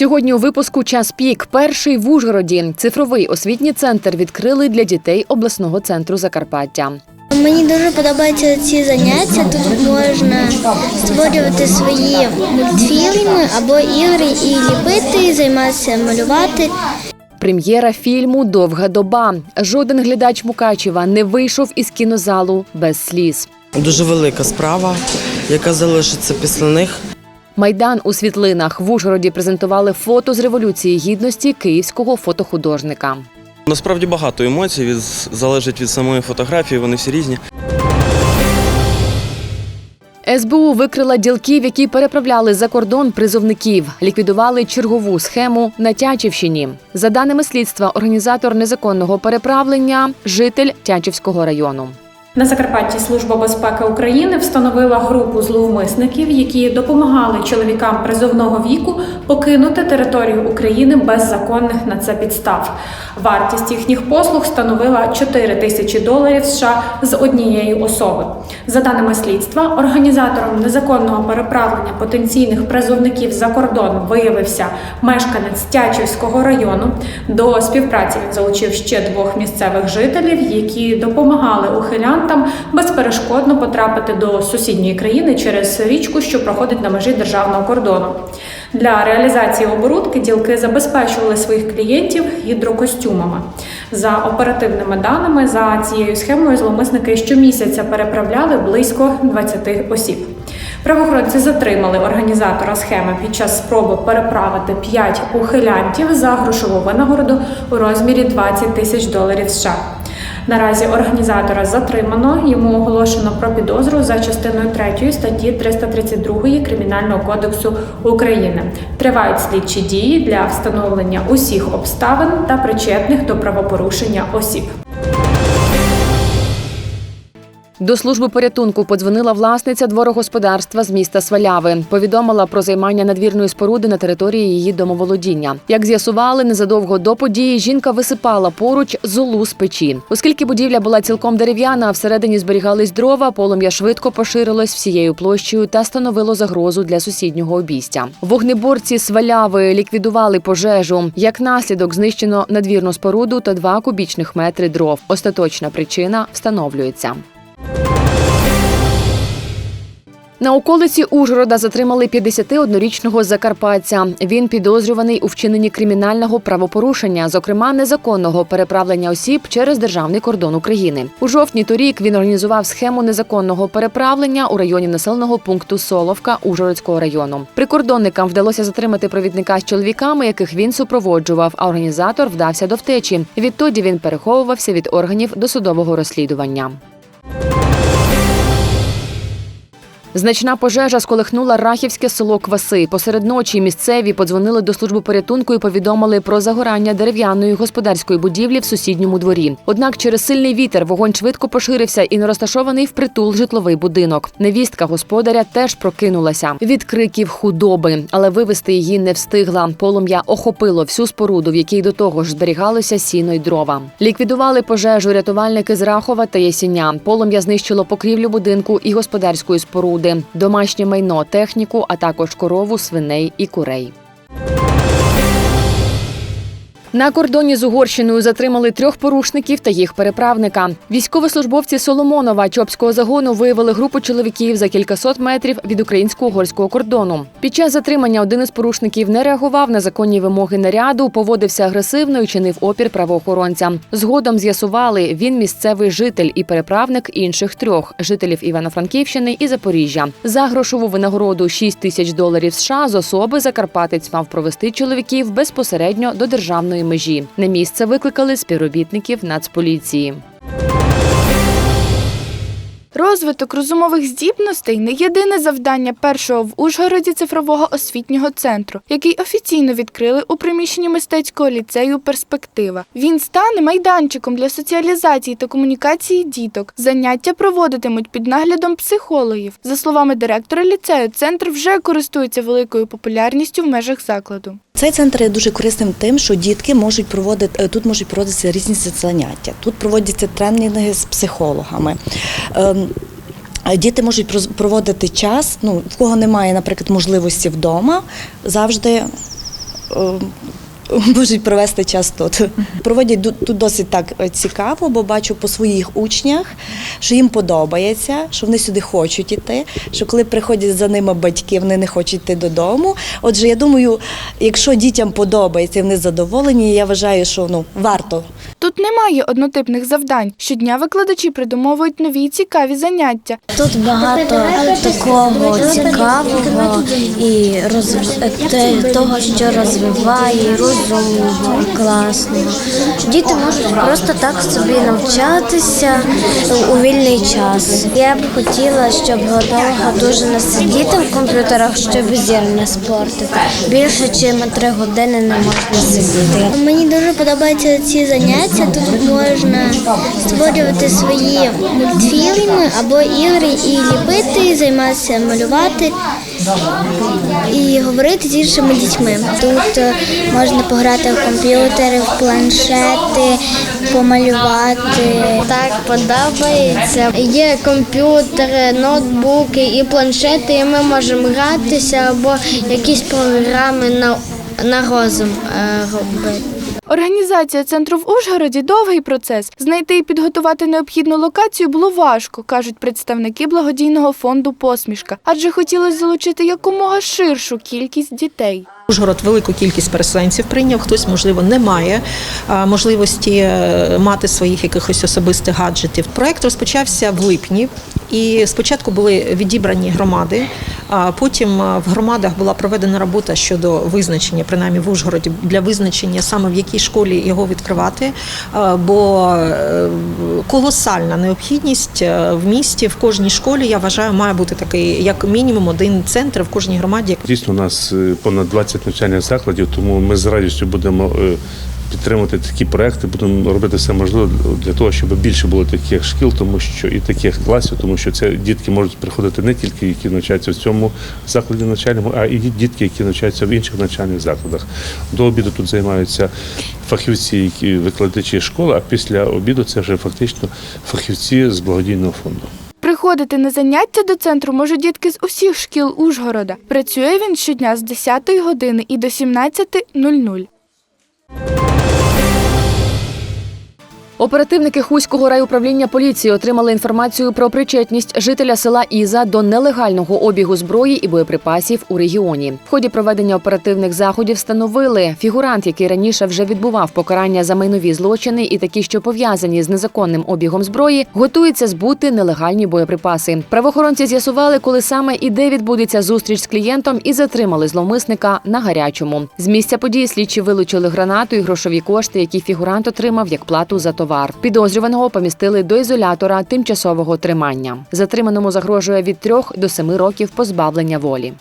Сьогодні у випуску час пік. Перший в Ужгороді. Цифровий освітній центр відкрили для дітей обласного центру Закарпаття. Мені дуже подобаються ці заняття. Тут можна створювати свої мультфільми або ігри і ліпити, займатися малювати. Прем'єра фільму Довга доба. Жоден глядач Мукачева не вийшов із кінозалу без сліз. Дуже велика справа, яка залишиться після них. Майдан у світлинах в Ужгороді презентували фото з революції гідності київського фотохудожника. Насправді багато емоцій від залежить від самої фотографії, вони всі різні. СБУ викрила ділків, які переправляли за кордон призовників, ліквідували чергову схему на Тячівщині. За даними слідства, організатор незаконного переправлення житель Тячівського району. На Закарпатті Служба безпеки України встановила групу зловмисників, які допомагали чоловікам призовного віку покинути територію України без законних на це підстав. Вартість їхніх послуг становила 4 тисячі доларів США з однієї особи. За даними слідства, організатором незаконного переправлення потенційних призовників за кордон виявився мешканець Тячівського району. До співпраці він залучив ще двох місцевих жителів, які допомагали ухилянтам безперешкодно потрапити до сусідньої країни через річку, що проходить на межі державного кордону. Для реалізації оборудки ділки забезпечували своїх клієнтів гідрокостюмами. За оперативними даними, за цією схемою зловмисники щомісяця переправляли близько 20 осіб. Правоохоронці затримали організатора схеми під час спроби переправити 5 ухилянтів за грошову винагороду у розмірі 20 тисяч доларів США. Наразі організатора затримано. Йому оголошено про підозру за частиною 3 статті 332 Кримінального кодексу України. Тривають слідчі дії для встановлення усіх обставин та причетних до правопорушення осіб. До служби порятунку подзвонила власниця дворогосподарства з міста Сваляви. Повідомила про займання надвірної споруди на території її домоволодіння. Як з'ясували, незадовго до події жінка висипала поруч золу з печі. Оскільки будівля була цілком дерев'яна, а всередині зберігались дрова, полум'я швидко поширилось всією площею та становило загрозу для сусіднього обійстя. Вогнеборці Сваляви ліквідували пожежу. Як наслідок знищено надвірну споруду та два кубічних метри дров. Остаточна причина встановлюється. На околиці Ужгорода затримали 51-річного закарпатця. Він підозрюваний у вчиненні кримінального правопорушення, зокрема незаконного переправлення осіб через державний кордон України. У жовтні торік він організував схему незаконного переправлення у районі населеного пункту Соловка Ужгородського району. Прикордонникам вдалося затримати провідника з чоловіками, яких він супроводжував. А організатор вдався до втечі. Відтоді він переховувався від органів досудового розслідування. Значна пожежа сколихнула рахівське село Кваси. Посеред ночі місцеві подзвонили до служби порятунку і повідомили про загорання дерев'яної господарської будівлі в сусідньому дворі. Однак через сильний вітер вогонь швидко поширився і не розташований впритул житловий будинок. Невістка господаря теж прокинулася від криків худоби, але вивести її не встигла. Полум'я охопило всю споруду, в якій до того ж зберігалося сіно й дрова. Ліквідували пожежу рятувальники з Рахова та Ясіня. Полум'я знищило покрівлю будинку і господарської споруди, домашнє майно, техніку, а також корову, свиней і курей. На кордоні з Угорщиною затримали трьох порушників та їх переправника. Військовослужбовці Соломонова Чопського загону виявили групу чоловіків за кількасот метрів від українсько-угорського кордону. Під час затримання один із порушників не реагував на законні вимоги наряду, поводився агресивно і чинив опір правоохоронцям. Згодом з'ясували, він місцевий житель і переправник інших трьох жителів Івано-Франківщини і Запоріжжя. За грошову винагороду 6 тисяч доларів США з особи Закарпатець мав провести чоловіків безпосередньо до державної межі. На місце викликали співробітників Нацполіції. Розвиток розумових здібностей не єдине завдання першого в Ужгороді цифрового освітнього центру, який офіційно відкрили у приміщенні мистецького ліцею Перспектива. Він стане майданчиком для соціалізації та комунікації діток. Заняття проводитимуть під наглядом психологів. За словами директора ліцею, центр вже користується великою популярністю в межах закладу. Цей центр є дуже корисним тим, що дітки можуть проводити тут можуть проводитися різні заняття. Тут проводяться тренінги з психологами. Ем, Діти можуть проводити час. Ну в кого немає, наприклад, можливості вдома, завжди е, можуть провести час тут. Проводять тут досить так е, цікаво, бо бачу по своїх учнях, що їм подобається, що вони сюди хочуть іти, що коли приходять за ними батьки, вони не хочуть йти додому. Отже, я думаю, якщо дітям подобається і вони задоволені, я вважаю, що ну варто немає однотипних завдань. Щодня викладачі придумовують нові цікаві заняття. Тут багато такого цікавого і розв... те- того, що розвиває, розумного, класного. Діти можуть просто так собі навчатися у вільний час. Я б хотіла, щоб довго дуже не сидіти в комп'ютерах, щоб зір не спортити. Більше, ніж три години не можна сидіти. Мені дуже подобаються ці заняття. Можна створювати свої мультфільми або ігри і ліпити, і займатися малювати і говорити з іншими дітьми. Тут е, можна пограти в комп'ютери, в планшети, помалювати. Так подобається. Є комп'ютери, ноутбуки і планшети, і ми можемо гратися або якісь програми на, на розум е, робити. Організація центру в Ужгороді довгий процес. Знайти і підготувати необхідну локацію було важко, кажуть представники благодійного фонду Посмішка, адже хотілося залучити якомога ширшу кількість дітей. Ужгород велику кількість переселенців прийняв. Хтось, можливо, не має можливості е, мати своїх якихось особистих гаджетів. Проект розпочався в липні, і спочатку були відібрані громади. А потім в громадах була проведена робота щодо визначення, принаймні в Ужгороді, для визначення саме в якій школі його відкривати. Бо е, колосальна необхідність е, в місті в кожній школі. Я вважаю, має бути такий як мінімум один центр в кожній громаді, Дійсно, у нас е, понад 20 навчальних закладів, тому ми з радістю будемо е, підтримувати такі проекти, будемо робити все можливе для того, щоб більше було таких шкіл, тому що і таких класів, тому що це дітки можуть приходити не тільки які навчаються в цьому закладі навчальному, а і дітки, які навчаються в інших навчальних закладах. До обіду тут займаються фахівці, які викладачі школи, а після обіду це вже фактично фахівці з благодійного фонду. Приходити на заняття до центру можуть дітки з усіх шкіл Ужгорода. Працює він щодня з 10 години і до 17.00. Оперативники Хуського райуправління поліції отримали інформацію про причетність жителя села Іза до нелегального обігу зброї і боєприпасів у регіоні. В ході проведення оперативних заходів встановили фігурант, який раніше вже відбував покарання за майнові злочини, і такі, що пов'язані з незаконним обігом зброї, готується збути нелегальні боєприпаси. Правоохоронці з'ясували, коли саме і де відбудеться зустріч з клієнтом, і затримали зловмисника на гарячому. З місця події слідчі вилучили гранату і грошові кошти, які фігурант отримав як плату за товар. Підозрюваного помістили до ізолятора тимчасового тримання. Затриманому загрожує від трьох до семи років позбавлення волі.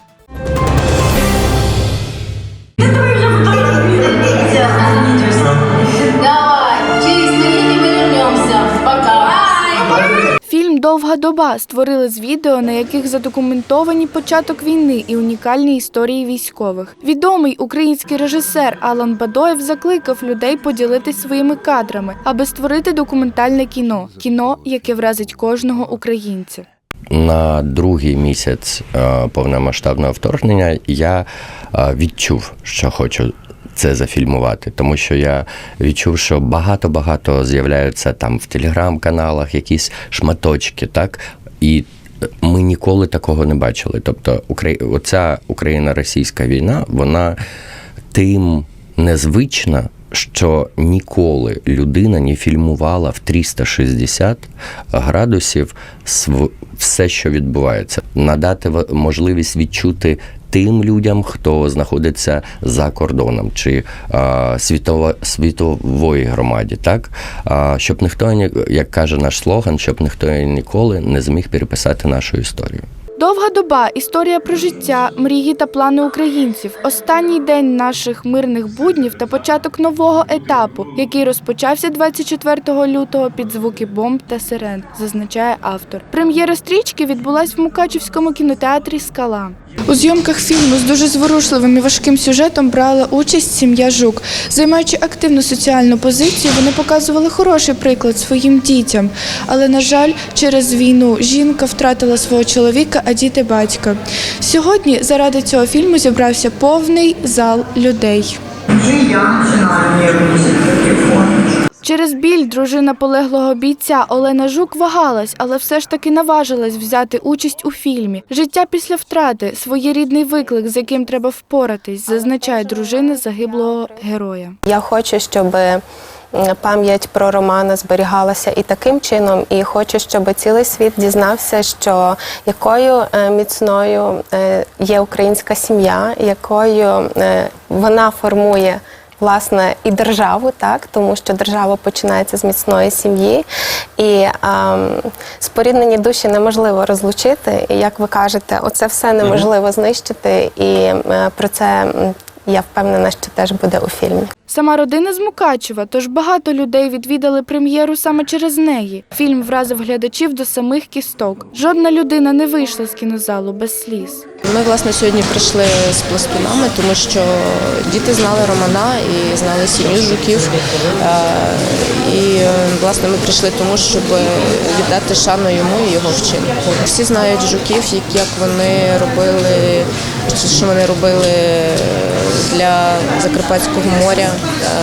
Довга доба створили з відео, на яких задокументовані початок війни і унікальні історії військових. Відомий український режисер Алан Бадоєв закликав людей поділитись своїми кадрами, аби створити документальне кіно кіно, яке вразить кожного українця. На другий місяць е, повномасштабного вторгнення я е, відчув, що хочу це зафільмувати, тому що я відчув, що багато-багато з'являються там в телеграм-каналах якісь шматочки, так і. Ми ніколи такого не бачили. Тобто, оця Україно-російська війна, вона тим незвична, що ніколи людина не фільмувала в 360 градусів все, що відбувається, надати можливість відчути. Тим людям, хто знаходиться за кордоном чи а, світово, світової громаді, так а, щоб ніхто ні- як каже наш слоган, щоб ніхто ніколи не зміг переписати нашу історію. Довга доба історія про життя, мрії та плани українців. Останній день наших мирних буднів та початок нового етапу, який розпочався 24 лютого під звуки бомб та сирен, зазначає автор. Прем'єра стрічки відбулась в Мукачівському кінотеатрі Скала. У зйомках фільму з дуже зворушливим і важким сюжетом брала участь сім'я Жук. Займаючи активну соціальну позицію, вони показували хороший приклад своїм дітям. Але, на жаль, через війну жінка втратила свого чоловіка, а діти батька. Сьогодні заради цього фільму зібрався повний зал людей. чи я на нервній телефон. Через біль дружина полеглого бійця Олена Жук вагалась, але все ж таки наважилась взяти участь у фільмі. Життя після втрати своєрідний виклик, з яким треба впоратись, зазначає дружина загиблого героя. Я хочу, щоб пам'ять про Романа зберігалася і таким чином, і хочу, щоб цілий світ дізнався, що якою е, міцною е, є українська сім'я, якою е, вона формує. Власне, і державу, так тому що держава починається з міцної сім'ї, і ем, споріднені душі неможливо розлучити. І як ви кажете, оце все неможливо знищити, і е, про це я впевнена, що теж буде у фільмі. Сама родина з Мукачева, тож багато людей відвідали прем'єру саме через неї. Фільм вразив глядачів до самих кісток. Жодна людина не вийшла з кінозалу без сліз. Ми власне сьогодні прийшли з пластунами, тому що діти знали Романа і знали сім'ю жуків. Е, І е, власне ми прийшли тому, щоб віддати шану йому і його вчинку. Всі знають жуків, як- як вони робили, що вони робили для Закарпатського моря.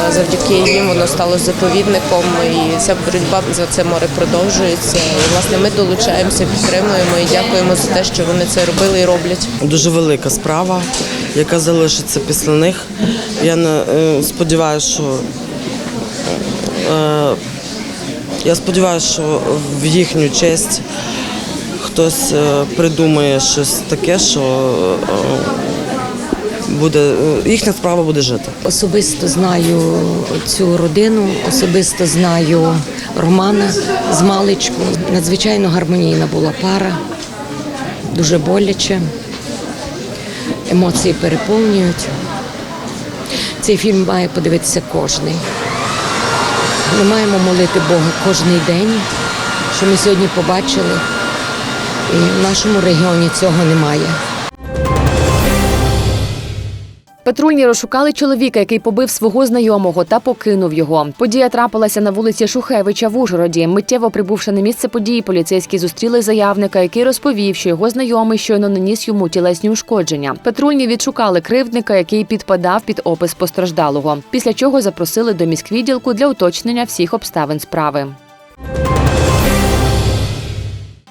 Е, Завдяки їм воно стало заповідником, і ця боротьба за це море продовжується. І власне ми долучаємося, підтримуємо і дякуємо за те, що вони це робили і роблять. Дуже велика справа, яка залишиться після них. Я е, сподіваюся, що е, я сподіваюся, що в їхню честь хтось придумає щось таке, що буде е, їхня справа буде жити. Особисто знаю цю родину, особисто знаю Романа з маличку. Надзвичайно гармонійна була пара, дуже боляче. Емоції переповнюють. Цей фільм має подивитися кожний. Ми маємо молити Бога кожний день, що ми сьогодні побачили. І в нашому регіоні цього немає. Патрульні розшукали чоловіка, який побив свого знайомого та покинув його. Подія трапилася на вулиці Шухевича в Ужгороді. Миттєво прибувши на місце події, поліцейські зустріли заявника, який розповів, що його знайомий щойно наніс йому тілесні ушкодження. Патрульні відшукали кривдника, який підпадав під опис постраждалого. Після чого запросили до міськвідділку для уточнення всіх обставин справи.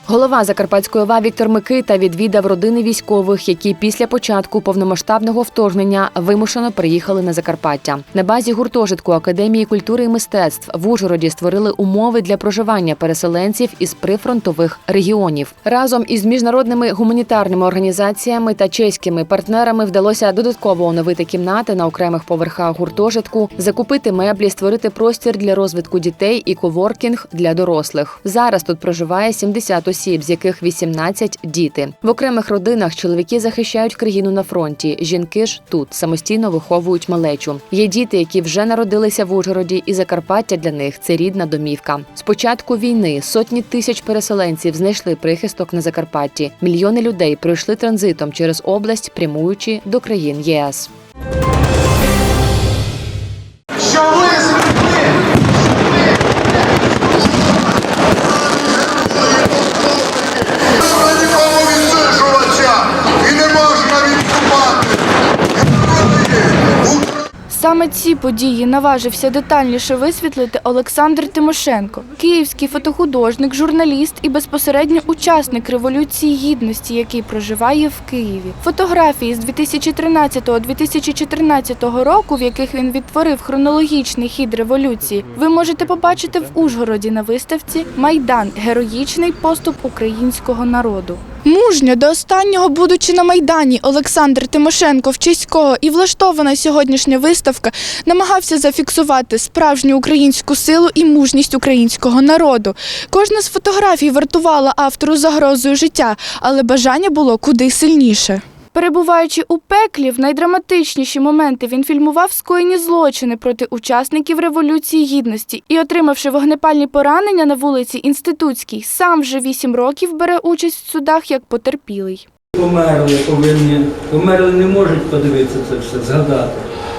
Голова Закарпатської ОВА Віктор Микита відвідав родини військових, які після початку повномасштабного вторгнення вимушено приїхали на Закарпаття. На базі гуртожитку Академії культури і мистецтв в Ужгороді створили умови для проживання переселенців із прифронтових регіонів. Разом із міжнародними гуманітарними організаціями та чеськими партнерами вдалося додатково оновити кімнати на окремих поверхах гуртожитку, закупити меблі, створити простір для розвитку дітей і коворкінг для дорослих. Зараз тут проживає 70 осіб, з яких 18 – діти. В окремих родинах чоловіки захищають країну на фронті. Жінки ж тут самостійно виховують малечу. Є діти, які вже народилися в Ужгороді, і Закарпаття для них це рідна домівка. З початку війни сотні тисяч переселенців знайшли прихисток на Закарпатті. Мільйони людей пройшли транзитом через область, прямуючи до країн ЄС. Що ви зробили? Саме ці події наважився детальніше висвітлити Олександр Тимошенко, київський фотохудожник, журналіст і безпосередньо учасник революції гідності, який проживає в Києві. Фотографії з 2013-2014 року, в яких він відтворив хронологічний хід революції, ви можете побачити в Ужгороді на виставці Майдан героїчний поступ українського народу. Мужньо до останнього, будучи на майдані, Олександр Тимошенко в честь кого і влаштована сьогоднішня виставка, намагався зафіксувати справжню українську силу і мужність українського народу. Кожна з фотографій вартувала автору загрозою життя, але бажання було куди сильніше. Перебуваючи у пеклі, в найдраматичніші моменти він фільмував скоєні злочини проти учасників Революції Гідності і, отримавши вогнепальні поранення на вулиці Інститутській, сам вже вісім років бере участь в судах як потерпілий. Померли, повинні, померли не можуть подивитися це все, згадати.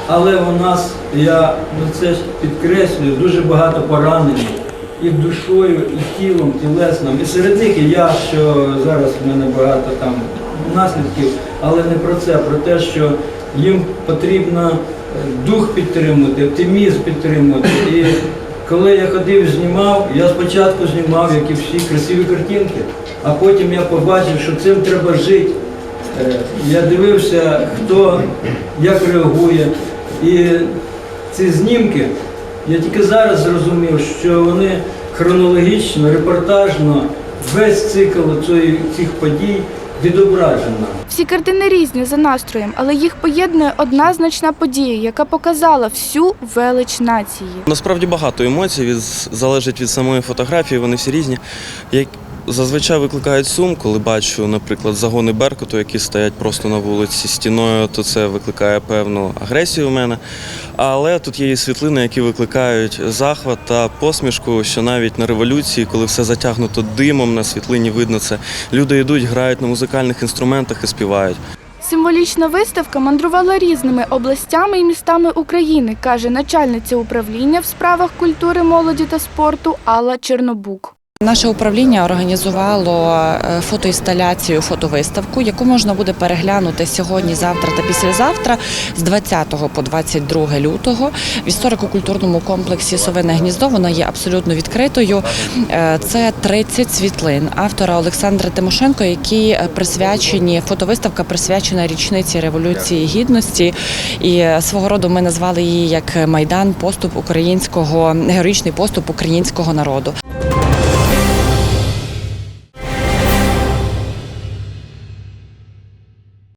Але у нас, я ну це ж підкреслюю, дуже багато поранених і душою, і тілом, тілесним. І серед них і я, що зараз в мене багато там наслідків, але не про це, а про те, що їм потрібно дух підтримувати, оптимізм підтримувати. І коли я ходив, знімав, я спочатку знімав, як і всі, красиві картинки, а потім я побачив, що цим треба жити. Е, Я дивився, хто як реагує. І ці знімки, я тільки зараз зрозумів, що вони хронологічно, репортажно, весь цикл цих подій відображено. Всі картини різні за настроєм, але їх поєднує одна значна подія, яка показала всю велич нації. Насправді багато емоцій від, залежить від самої фотографії, вони всі різні. Зазвичай викликають сум, коли бачу, наприклад, загони Беркуту, які стоять просто на вулиці стіною, то це викликає певну агресію у мене. Але тут є і світлини, які викликають захват та посмішку, що навіть на революції, коли все затягнуто димом, на світлині видно це. Люди йдуть, грають на музикальних інструментах і співають. Символічна виставка мандрувала різними областями і містами України, каже начальниця управління в справах культури, молоді та спорту Алла Чернобук. Наше управління організувало е, фотоінсталяцію, фотовиставку, яку можна буде переглянути сьогодні, завтра та післязавтра з 20 по 22 лютого в історико-культурному комплексі Совине гніздо. Вона є абсолютно відкритою. Е, Це 30 світлин автора Олександра Тимошенко, які е, присвячені фотовиставка присвячена річниці революції гідності. І свого роду ми назвали її як майдан поступ українського героїчний поступ українського народу.